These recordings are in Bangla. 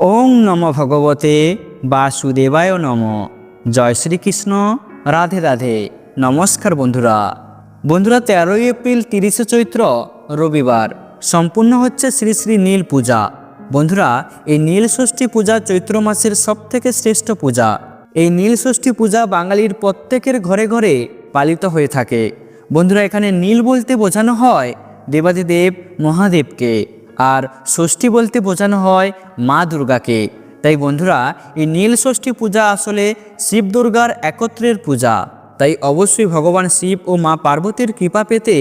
ওং নম ভগবতে বাসুদেবায় নম। জয় শ্রীকৃষ্ণ, রাধে রাধে। নমস্কার বন্ধুরা। বন্ধুরা, তেরোই এপ্রিল তিরিশে চৈত্র, রবিবার। সম্পূর্ণ হচ্ছে শ্রী শ্রী নীল পূজা। বন্ধুরা, এই নীল ষষ্ঠী পূজা চৈত্র মাসের সবথেকে শ্রেষ্ঠ পূজা। এই নীল ষষ্ঠী পূজা বাঙালির প্রত্যেকের ঘরে ঘরে পালিত হয়ে থাকে। বন্ধুরা, এখানে নীল বলতে বোঝানো হয় দেবাদিদেব মহাদেবকে। আর ষষ্ঠী বলতে বোঝানো হয় মা দুর্গাকে। তাই বন্ধুরা, এই নীল ষষ্ঠী পূজা আসলে শিব দুর্গার একত্রের পূজা। তাই অবশ্যই ভগবান শিব ও মা পার্বতীর কৃপা পেতে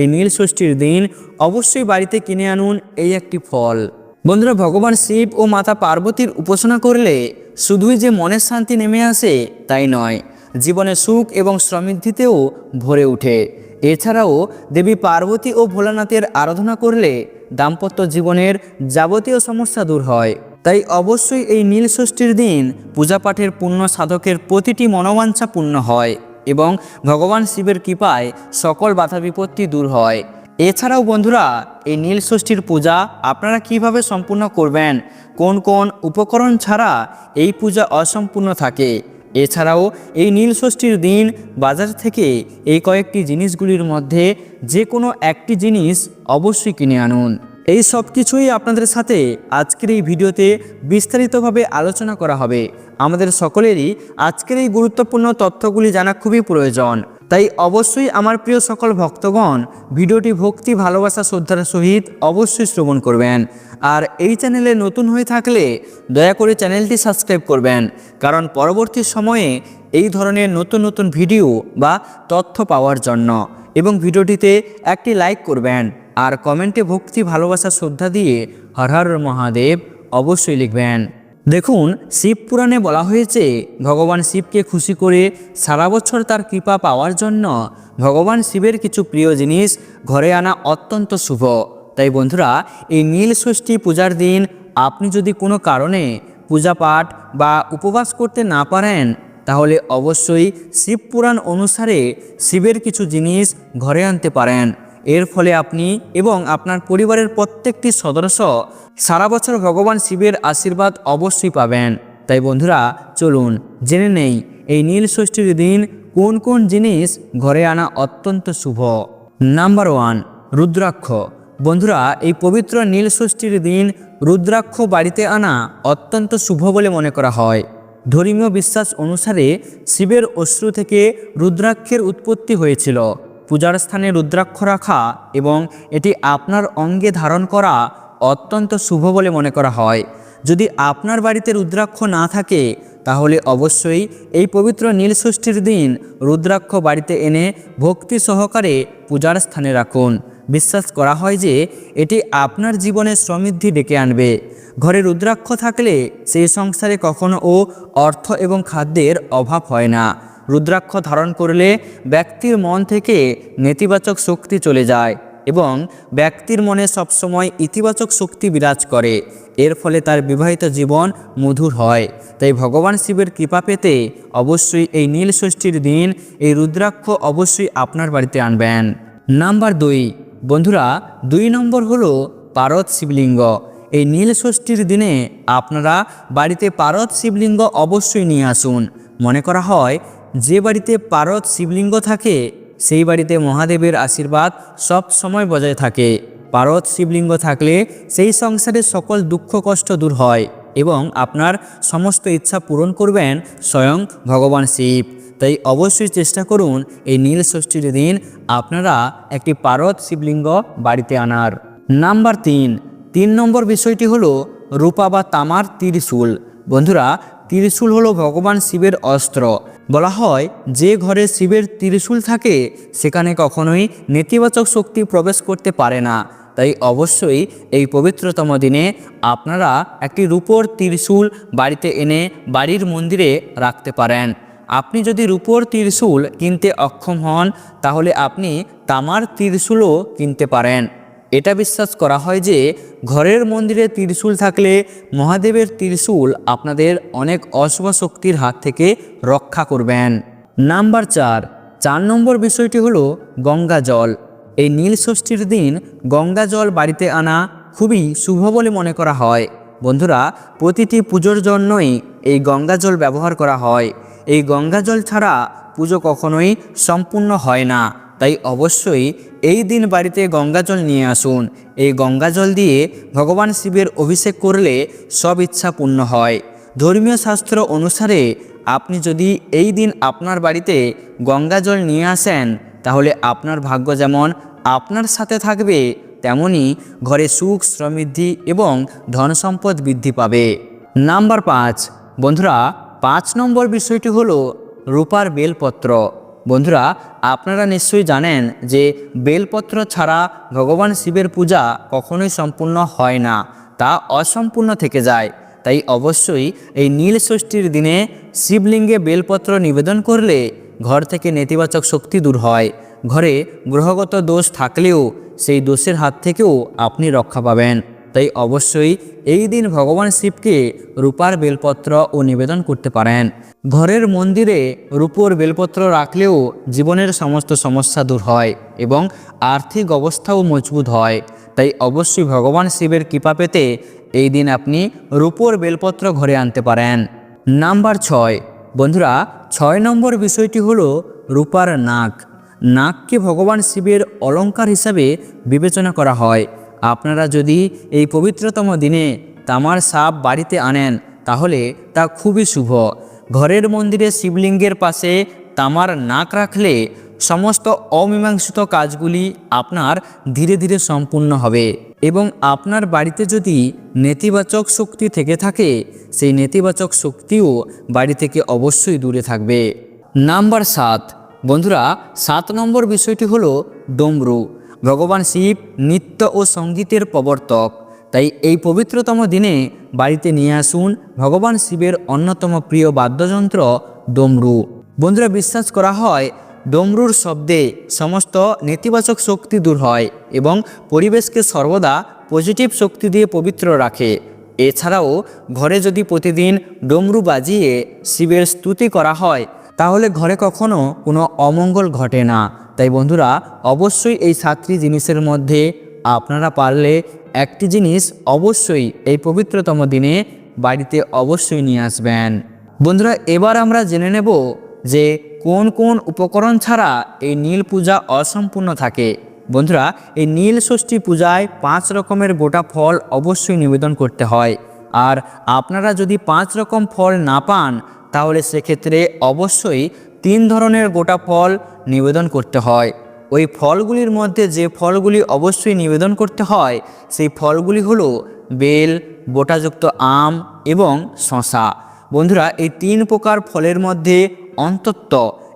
এই নীল ষষ্ঠীর দিন অবশ্যই বাড়িতে কিনে আনুন এই একটি ফল। বন্ধুরা, ভগবান শিব ও মাতা পার্বতীর উপাসনা করলে শুধুই যে মনের শান্তি নেমে আসে তাই নয়, জীবনে সুখ এবং সমৃদ্ধিতেও ভরে ওঠে। এছাড়াও দেবী পার্বতী ও ভোলানাথের আরাধনা করলে দাম্পত্য জীবনের যাবতীয় সমস্যা দূর হয়। তাই অবশ্যই এই নীল ষষ্ঠীর দিন পূজাপাঠের পূর্ণ সাধকের প্রতিটি মনোবাঞ্ছা পূর্ণ হয় এবং ভগবান শিবের কৃপায় সকল বাধা বিপত্তি দূর হয়। এছাড়াও বন্ধুরা, এই নীল ষষ্ঠীর পূজা আপনারা কীভাবে সম্পূর্ণ করবেন? কোন কোন উপকরণ ছাড়া এই পূজা অসম্পূর্ণ থাকে? এছাড়াও এই নীলষষ্ঠীর দিন বাজার থেকে এই কয়েকটি জিনিসগুলির মধ্যে যে কোনো একটি জিনিস অবশ্যই কিনে আনুন। এই সব কিছুই আপনাদের সাথে আজকের এই ভিডিওতে বিস্তারিতভাবে আলোচনা করা হবে। আমাদের সকলেরই আজকের এই গুরুত্বপূর্ণ তথ্যগুলি জানা খুবই প্রয়োজন। তাই অবশ্যই আমার প্রিয় সকল ভক্তগণ ভিডিওটি ভক্তি, ভালোবাসা, শ্রদ্ধার সহিত অবশ্যই শ্রবণ করবেন। আর এই চ্যানেলে নতুন হয়ে থাকলে দয়া করে চ্যানেলটি সাবস্ক্রাইব করবেন, কারণ পরবর্তী সময়ে এই ধরনের নতুন নতুন ভিডিও বা তথ্য পাওয়ার জন্য। এবং ভিডিওটিতে একটি লাইক করবেন, আর কমেন্টে ভক্তি, ভালোবাসা, শ্রদ্ধা দিয়ে হর হর মহাদেব অবশ্যই লিখবেন। দেখুন, শিব পুরাণে বলা হয়েছে, ভগবান শিবকে খুশি করে সারা বছর তার কৃপা পাওয়ার জন্য ভগবান শিবের কিছু প্রিয় জিনিস ঘরে আনা অত্যন্ত শুভ। তাই বন্ধুরা, এই নীল ষষ্ঠী পূজার দিন আপনি যদি কোনো কারণে পূজা পাঠ বা উপবাস করতে না পারেন, তাহলে অবশ্যই শিব পুরাণ অনুসারে শিবের কিছু জিনিস ঘরে আনতে পারেন। এর ফলে আপনি এবং আপনার পরিবারের প্রত্যেকটি সদস্য সারা বছর ভগবান শিবের আশীর্বাদ অবশ্যই পাবেন। তাই বন্ধুরা, চলুন জেনে নেই, এই নীল ষষ্ঠীর দিন কোন কোন জিনিস ঘরে আনা অত্যন্ত শুভ। Number one, rudraksha. বন্ধুরা, এই পবিত্র নীল ষষ্ঠীর দিন রুদ্রাক্ষ বাড়িতে আনা অত্যন্ত শুভ বলে মনে করা হয়। ধর্মীয় বিশ্বাস অনুসারে শিবের অশ্রু থেকে রুদ্রাক্ষের উৎপত্তি হয়েছিল। পূজার স্থানে রুদ্রাক্ষ রাখা এবং এটি আপনার অঙ্গে ধারণ করা অত্যন্ত শুভ বলে মনে করা হয়। যদি আপনার বাড়িতে রুদ্রাক্ষ না থাকে, তাহলে অবশ্যই এই পবিত্র নীলষষ্ঠীর দিন রুদ্রাক্ষ বাড়িতে এনে ভক্তি সহকারে পূজার স্থানে রাখুন। বিশ্বাস করা হয় যে, এটি আপনার জীবনে সমৃদ্ধি ডেকে আনবে। ঘরে রুদ্রাক্ষ থাকলে সেই সংসারে কখনো ও অর্থ এবং খাদ্যের অভাব হয় না। রুদ্রাক্ষ ধারণ করলে ব্যক্তির মন থেকে নেতিবাচক শক্তি চলে যায়। এবং ব্যক্তির মনে সবসময় ইতিবাচক শক্তি বিরাজ করে। এর ফলে তার বিবাহিত জীবন মধুর হয়। তাই ভগবান শিবের কৃপা পেতে অবশ্যই এই নীল ষষ্ঠীর দিন এই রুদ্রাক্ষ অবশ্যই আপনার বাড়িতে আনবেন। নাম্বার দুই, বন্ধুরা, দুই নম্বর হলো পারদ শিবলিঙ্গ। এই নীল ষষ্ঠীর দিনে আপনারা বাড়িতে পারদ শিবলিঙ্গ অবশ্যই নিয়ে আসুন। মনে করা হয়, যে বাড়িতে পারদ শিবলিঙ্গ থাকে সেই বাড়িতে মহাদেবের আশীর্বাদ সব সময় বজায় থাকে। পারদ শিবলিঙ্গ থাকলে সেই সংসারে সকল দুঃখ কষ্ট দূর হয় এবং আপনার সমস্ত ইচ্ছা পূরণ করবেন স্বয়ং ভগবান শিব। তাই অবশ্যই চেষ্টা করুন এই নীল ষষ্ঠীর দিন আপনারা একটি পারদ শিবলিঙ্গ বাড়িতে আনার। নাম্বার তিন তিন নম্বর বিষয়টি হলো রূপা বা তামার ত্রিশূল। বন্ধুরা, ত্রিশূল হলো ভগবান শিবের অস্ত্র। বলা হয়, যে ঘরে শিবের ত্রিশূল থাকে, সেখানে কখনোই নেতিবাচক শক্তি প্রবেশ করতে পারে না। তাই অবশ্যই এই পবিত্রতম দিনে আপনারা একটি রূপোর ত্রিশূল বাড়িতে এনে বাড়ির মন্দিরে রাখতে পারেন। আপনি যদি রূপোর ত্রিশূল কিনতে অক্ষম হন, তাহলে আপনি তামার ত্রিশূলও কিনতে পারেন। এটা বিশ্বাস করা হয় যে ঘরের মন্দিরে ত্রিশূল থাকলে মহাদেবের ত্রিশূল আপনাদের অনেক অশুভ শক্তির হাত থেকে রক্ষা করবেন। নাম্বার চার চার নম্বর বিষয়টি হলো গঙ্গা জল। এই নীল ষষ্ঠীর দিন গঙ্গা জল বাড়িতে আনা খুবই শুভ বলে মনে করা হয়। বন্ধুরা, প্রতিটি পুজোর জন্যই এই গঙ্গা জল ব্যবহার করা হয়। এই গঙ্গা জল ছাড়া পুজো কখনোই সম্পূর্ণ হয় না। তাই অবশ্যই এই দিন বাড়িতে গঙ্গা জল নিয়ে আসুন। এই গঙ্গা জল দিয়ে ভগবান শিবের অভিষেক করলে সব ইচ্ছা পূর্ণ হয়। ধর্মীয় শাস্ত্র অনুসারে আপনি যদি এই দিন আপনার বাড়িতে গঙ্গা জল নিয়ে আসেন, তাহলে আপনার ভাগ্য যেমন আপনার সাথে থাকবে, তেমনি ঘরে সুখ, সমৃদ্ধি এবং ধন সম্পদ বৃদ্ধি পাবে। নাম্বার পাঁচ। বন্ধুরা, পাঁচ নম্বর বিষয়টি হলো রূপার বেলপত্র। বন্ধুরা, আপনারা নিশ্চয়ই জানেন যে বেলপত্র ছাড়া ভগবান শিবের পূজা কখনোই সম্পূর্ণ হয় না, তা অসম্পূর্ণ থেকে যায়। তাই অবশ্যই এই নীল ষষ্ঠীর দিনে শিবলিঙ্গে বেলপত্র নিবেদন করলে ঘর থেকে নেতিবাচক শক্তি দূর হয়। ঘরে গ্রহগত দোষ থাকলেও সেই দোষের হাত থেকেও আপনি রক্ষা পাবেন। তাই অবশ্যই এই দিন ভগবান শিবকে রূপার বেলপত্র ও নিবেদন করতে পারেন। ঘরের মন্দিরে রূপোর বেলপত্র রাখলেও জীবনের সমস্ত সমস্যা দূর হয় এবং আর্থিক অবস্থাও মজবুত হয়। তাই অবশ্যই ভগবান শিবের কৃপা পেতে এই দিন আপনি রূপোর বেলপত্র ঘরে আনতে পারেন। নাম্বার ছয়। বন্ধুরা, ছয় নম্বর বিষয়টি হলো রূপার নাক। নাককে ভগবান শিবের অলংকার হিসাবে বিবেচনা করা হয়। আপনারা যদি এই পবিত্রতম দিনে তামার সাপ বাড়িতে আনেন, তাহলে তা খুবই শুভ। ঘরের মন্দিরে শিবলিঙ্গের পাশে তামার নাক রাখলে সমস্ত অমীমাংসিত কাজগুলি আপনার ধীরে ধীরে সম্পূর্ণ হবে এবং আপনার বাড়িতে যদি নেতিবাচক শক্তি থেকে থাকে, সেই নেতিবাচক শক্তিও বাড়ি থেকে অবশ্যই দূরে থাকবে। নাম্বার সাত। বন্ধুরা, সাত নম্বর বিষয়টি হলো ডমরু। ভগবান শিব নৃত্য ও সঙ্গীতের প্রবর্তক। তাই এই পবিত্রতম দিনে বাড়িতে নিয়ে আসুন ভগবান শিবের অন্যতম প্রিয় বাদ্যযন্ত্র ডমরু। বন্ধুরা, বিশ্বাস করা হয়, ডমরুর শব্দে সমস্ত নেতিবাচক শক্তি দূর হয় এবং পরিবেশকে সর্বদা পজিটিভ শক্তি দিয়ে পবিত্র রাখে। এছাড়াও ঘরে যদি প্রতিদিন ডমরু বাজিয়ে শিবের স্তুতি করা হয় তাহলে ঘরে কখনো কোনো অমঙ্গল ঘটে না। তাই বন্ধুরা, অবশ্যই এই সাতটি জিনিসের মধ্যে আপনারা পারলে একটি জিনিস অবশ্যই এই পবিত্রতম দিনে বাড়িতে অবশ্যই নিয়ে আসবেন। বন্ধুরা, এবার আমরা জেনে নেব যে কোন কোন উপকরণ ছাড়া এই নীল পূজা অসম্পূর্ণ থাকে। বন্ধুরা, এই নীল ষষ্ঠী পূজায় পাঁচ রকমের গোটা ফল অবশ্যই নিবেদন করতে হয়। আর আপনারা যদি পাঁচ রকম ফল না পান তাহলে সেক্ষেত্রে অবশ্যই তিন ধরনের গোটা ফল নিবেদন করতে হয়। ওই ফলগুলির মধ্যে যে ফলগুলি অবশ্যই নিবেদন করতে হয়, সেই ফলগুলি হলো বেল, বোটাযুক্ত আম এবং শশা বন্ধুরা, এই তিন প্রকার ফলের মধ্যে অন্তত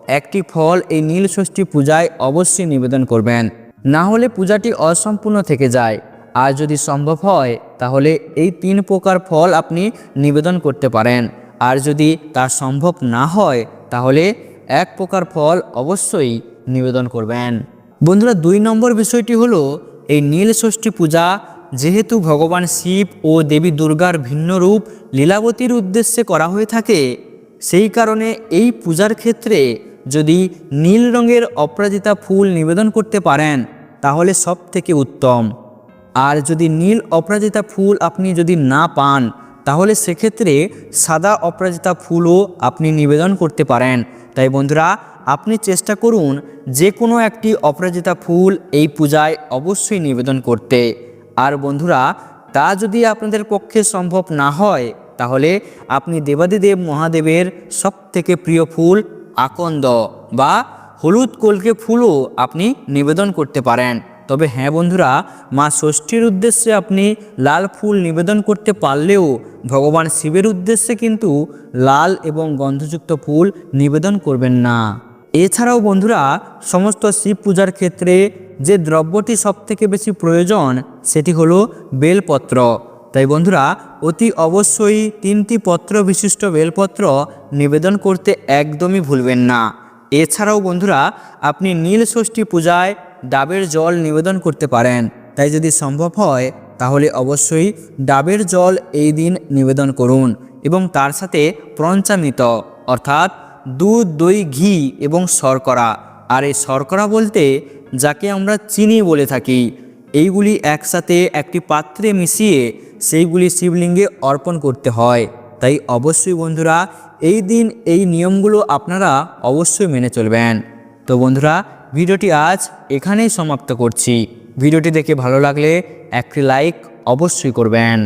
একটি ফল এই নীলষষ্ঠী পূজায় অবশ্যই নিবেদন করবেন। না হলে পূজাটি অসম্পূর্ণ থেকে যায়। আর যদি সম্ভব হয়, তাহলে এই তিন প্রকার ফল আপনি নিবেদন করতে পারেন। আর যদি তা সম্ভব না হয়, তাহলে এক প্রকার ফল অবশ্যই নিবেদন করবেন। বন্ধুরা, দুই নম্বর বিষয়টি হলো এই নীল ষষ্ঠী পূজা যেহেতু ভগবান শিব ও দেবী দুর্গার ভিন্ন রূপ লীলাবতীর উদ্দেশ্যে করা হয়ে থাকে, সেই কারণে এই পূজার ক্ষেত্রে যদি নীল রঙের অপরাজিতা ফুল নিবেদন করতে পারেন, তাহলে সব থেকে উত্তম। আর যদি নীল অপরাজিতা ফুল আপনি যদি না পান তাহলে সেক্ষেত্রে সাদা অপরাজিতা ফুলও আপনি নিবেদন করতে পারেন। তাই বন্ধুরা, আপনি চেষ্টা করুন যে কোনো একটি অপরাজিতা ফুল এই পূজায় অবশ্যই নিবেদন করতে। আর বন্ধুরা, তা যদি আপনাদের পক্ষে সম্ভব না হয়, তাহলে আপনি দেবাদিদেব মহাদেবের সব থেকে প্রিয় ফুল আকন্দ বা হলুদ কলকে ফুলও আপনি নিবেদন করতে পারেন। তবে হ্যাঁ বন্ধুরা, মা ষষ্ঠীর উদ্দেশ্যে আপনি লাল ফুল নিবেদন করতে পারলেও ভগবান শিবের উদ্দেশ্যে কিন্তু লাল এবং গন্ধযুক্ত ফুল নিবেদন করবেন না। এছাড়াও বন্ধুরা, সমস্ত শিব পূজার ক্ষেত্রে যে দ্রব্যটি সবথেকে বেশি প্রয়োজন সেটি হলো বেলপত্র। তাই বন্ধুরা, অতি অবশ্যই তিনটি পত্র বিশিষ্ট বেলপত্র নিবেদন করতে একদমই ভুলবেন না। এছাড়াও বন্ধুরা, আপনি নীল ষষ্ঠী পূজায় ডাবের জল নিবেদন করতে পারেন। তাই যদি সম্ভব হয়, তাহলে অবশ্যই ডাবের জল এই দিন নিবেদন করুন এবং তার সাথে পঞ্চামৃত, অর্থাৎ দুধ, দই, ঘি এবং শর্করা। আর এই শর্করা বলতে যাকে আমরা চিনি বলে থাকি, এইগুলি একসাথে একটি পাত্রে মিশিয়ে সেইগুলি শিবলিঙ্গে অর্পণ করতে হয়। তাই অবশ্যই বন্ধুরা, এই দিন এই নিয়মগুলো আপনারা অবশ্যই মেনে চলবেন। তো বন্ধুরা ভিডিওটি আজ এখানেই সমাপ্ত করছি। ভিডিওটি দেখে ভালো লাগলে একটি লাইক অবশ্যই করবেন।